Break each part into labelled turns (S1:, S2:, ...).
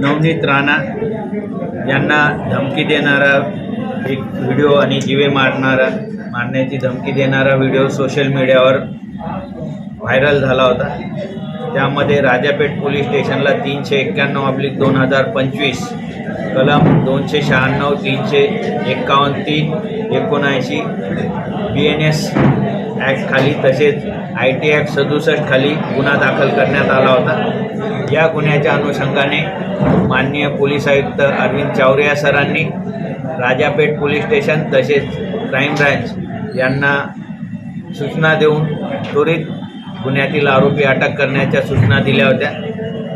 S1: नवनीत राणा यांना धमकी देणारा एक व्हिडिओ आणि जीवे मारणारा मारण्याची धमकी देणारा व्हिडिओ सोशल मीडियावर व्हायरल झाला होता. त्यामध्ये राजापेठ पोलीस स्टेशनला तीनशे एक्क्याण्णव ऑब्लिक दोन हजार पंचवीस कलम दोनशे शहाण्णव तीनशे एक्कावन्न तीन एकोणऐंशी बी एन एस ॲक्टखाली तसेच आय टी ॲक्ट सदुसष्ट खाली गुन्हा दाखल करण्यात आला होता. या गुन्ह्याच्या अनुषंगाने माननीय पोलीस आयुक्त अरविंद चावरिया सरांनी राजापेठ पोलीस स्टेशन तसेच क्राईम ब्रँच यांना सूचना देऊन त्वरित गुन्ह्यातील आरोपी अटक करण्याच्या सूचना दिल्या होत्या.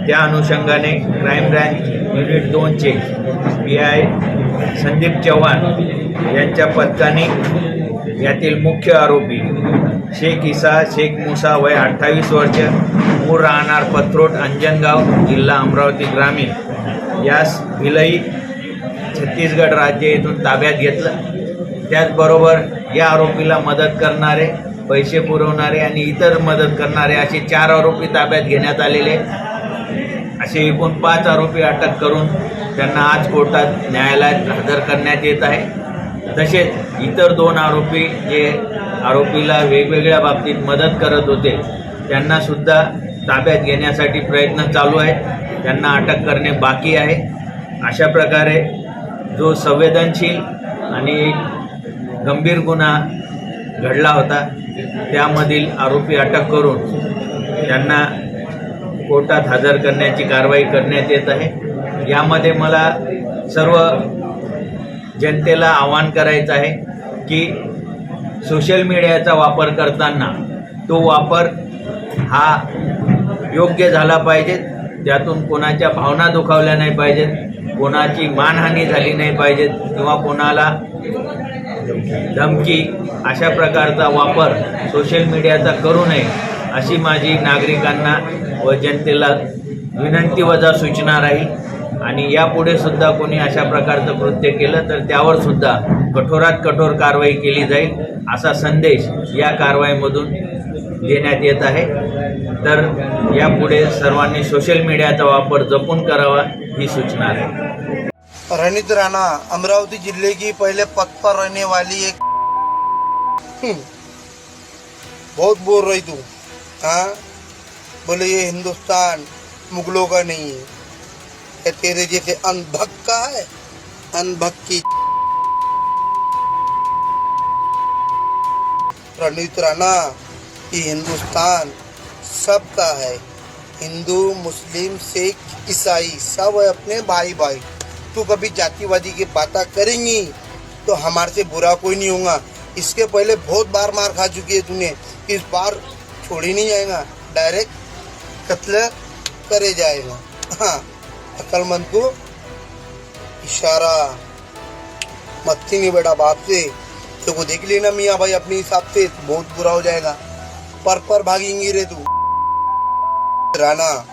S1: त्या अनुषंगाने क्राईम ब्रँच युनिट दोनचे पी आय संदीप चव्हाण यांच्या पथकाने यातील मुख्य आरोपी शेख इसा शेख मुसा वय अठ्ठावीस वर्ष मूळ राहणार पत्रोट अंजनगाव जिल्हा अमरावती ग्रामीण. यास भिलई छत्तीसगड राज्य येथून ताब्यात घेतलं. त्याचबरोबर या आरोपीला मदत करणारे पैसे पुरवणारे आणि इतर मदत करणारे असे चार आरोपी ताब्यात घेण्यात आलेले. असे एकूण पाच आरोपी अटक करून त्यांना आज कोर्टात न्यायालयात हजर करण्यात येत आहे. तसेच इतर दोन आरोपी जे आरोपीला वेगवेगळ्या बाबतीत मदत करत होते. त्यांनासुद्धा ताब्यात घेण्यासाठी प्रयत्न चालू आहेत. त्यांना अटक करणे बाकी आहे. अशा प्रकारे जो संवेदनशील आणि गंभीर गुन्हा घडला होता त्यामधील आरोपी अटक करून त्यांना कोर्टात हजर करण्याची कारवाई करण्यात येत आहे. यामध्ये मला सर्व जनतेला आवाहन करायचं आहे की सोशल मीडियाचा वापर करताना तो वापर हा योग्य झाला पाहिजे. त्यातून कोणाच्या भावना दुखावल्या नाही पाहिजेत. कोणाची मानहानी झाली नाही पाहिजेत. किंवा कोणाला धमकी अशा प्रकारचा वापर सोशल मीडियाचा करू नये अशी माझी नागरिकांना व जनतेला विनंती वजा सूचना राहील आणि यापुढे सुद्धा कोणी अशा प्रकारचं कृत्य केलं तर त्यावर सुद्धा कठोरात कठोर कारवाई केली जाईल असा संदेश या कारवाईमधून देण्यात येत आहे. तर यापुढे सर्वांनी सोशल मीडियाचा वापर जपून करावा ही सूचना आहे.
S2: रणित राणा अमरावती जिल्हे की पहले पद पर रहने वाली एक बहुत बोल रही तू हाँ? बोले ये हिंदुस्तान मुगलों का नहीं है. ये तेरे जैसे अनभक का है। अनभक की रणित राणा ये हिंदुस्तान सबका है। हिंदू, मुस्लिम, सिख, ईसाई सब है अपने भाई भाई तू कभी जातिवादी की बातें करेंगी तो हमारे से बुरा कोई नहीं होगा। इसके पहले बहुत बार मार खा चुकी है तूने। इस बार छोड़ ही नहीं जाएगा। डायरेक्ट कत्ल करे जाएगा। हाँ। अक्लमंद को इशारा मत्ती नहीं बेटा बाप से तो को देख लेना मियाँ भाई अपने हिसाब से बहुत बुरा हो जाएगा। पर पर भागेंगी रे तू। राणा